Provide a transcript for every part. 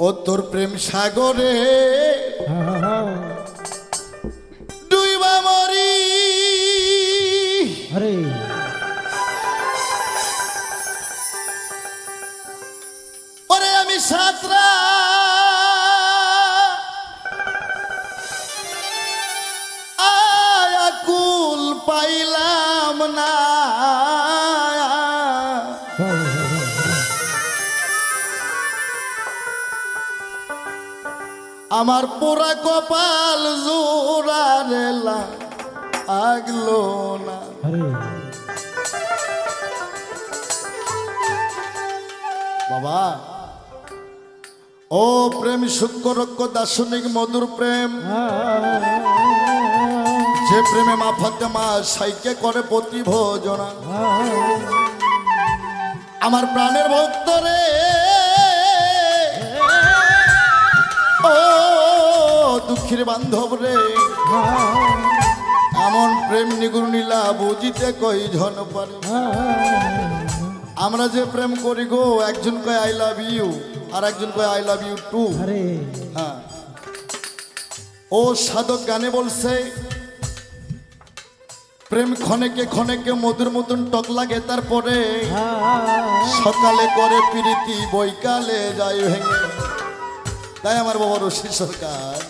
ও তোর প্রেম সাগরে আমার পোড়া কপাল জোড়ারেলা আগলো না। বাবা ও প্রেম শুক্রক্ষ দার্শনিক মধুর প্রেম। যে প্রেমে মা ফাতেমা সাইকে করে প্রতি ভোজনা আমার প্রাণের ভক্ত রে। দুঃখীর বান্ধব রে। এমন প্রেম নিগুর নীলা বুঝিতে কই জন পারে। আমরা যে প্রেম করি গো একজন কয় আই লাভ ইউ আর একজন কয় আই লাভ ইউ টু হ্যাঁ। ও সাধক গানে বলছে প্রেম ক্ষণেকে ক্ষণেকে মধুর মতন টক লাগে তারপরে। সকালে করে প্রীতি বৈকালে যায় ভেঙে। তাই আমার বাবা রশি সরকার। এই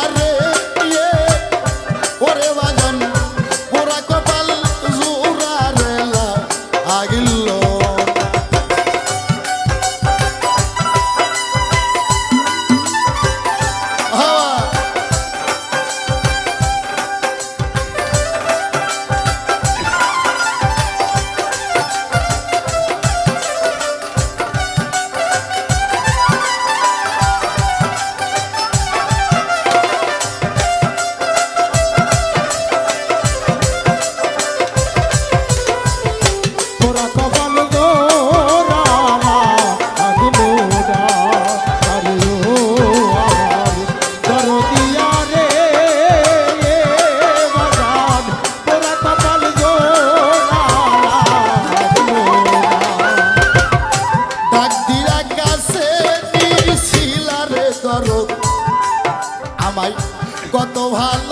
রে। কত ভালোবাসা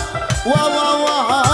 ওয়া ওয়া ওয়া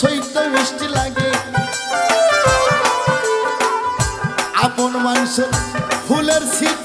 সৈত মিষ্টি লাগে। আপন মানুষের ফুলের শীত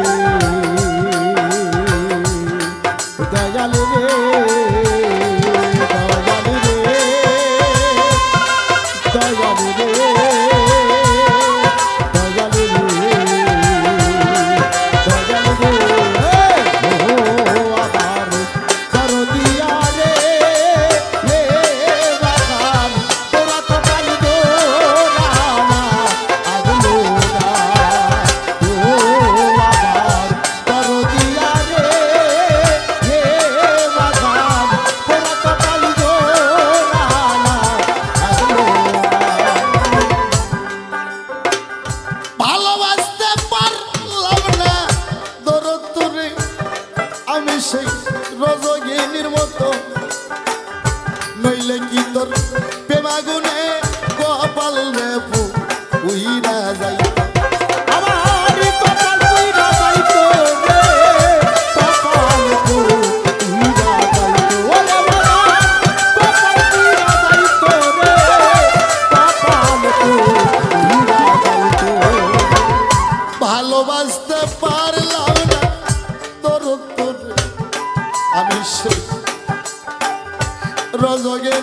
রে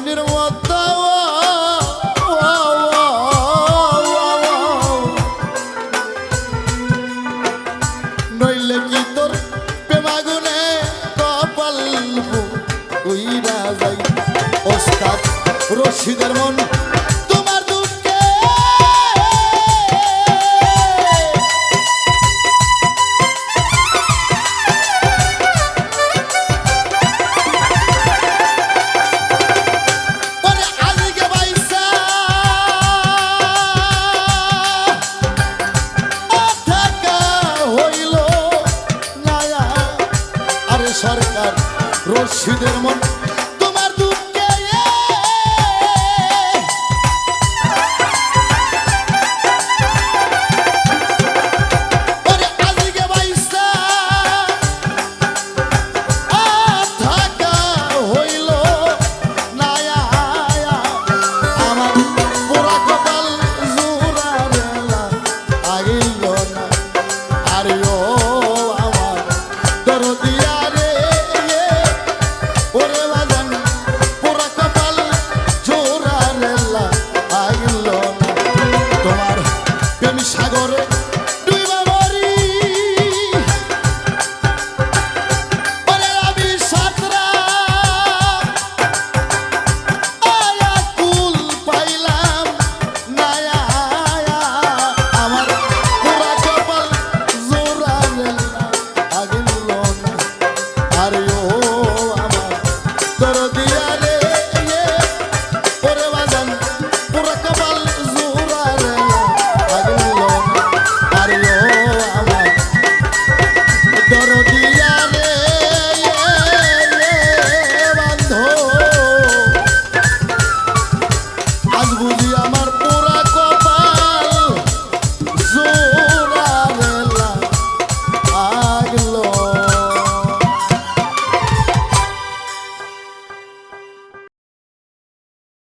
প্রেমের মতো নইলে কি তোর প্রেমাগুনে কপাল উইরা যাই ওস্তাদ রশিদের মন Sider